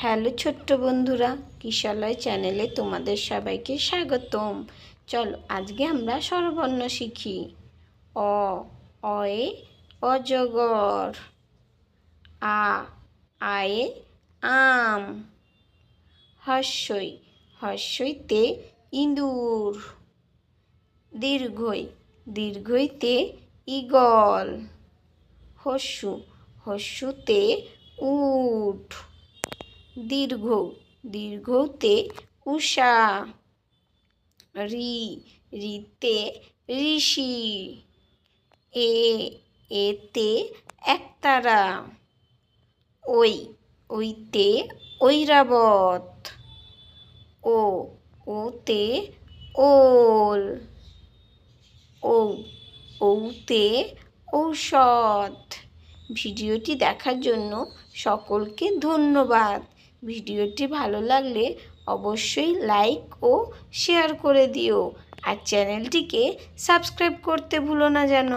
Hello ছোট্ট বন্ধুরা, কিশালয় চ্যানেলে তোমাদের সবাইকে স্বাগতম। চলো আজকে আমরা স্বরবর্ণ শিখি। অ, অয়ে, অজগর। আ, আয়ে, আম। হর্ষই হর্ষইতে ইঁদুর। দীর্ঘই, দীর্ঘইতে ঈগল। হস্যু, হস্যুতে উট। দীর্ঘ, দীর্ঘতে উষা, রি, রিতে ঋষি, এ, এতে একতারা, ওই, ওইতে ঐরাবত, ও, ওতে ওল, ও, ওতে ঔষধ। ভিডিওটি দেখার জন্য সকলকে ধন্যবাদ। ভিডিওটি ভালো লাগলে অবশ্যই লাইক ও শেয়ার করে দিও। আর চ্যানেলটিকে সাবস্ক্রাইব করতে ভুলো না যেন।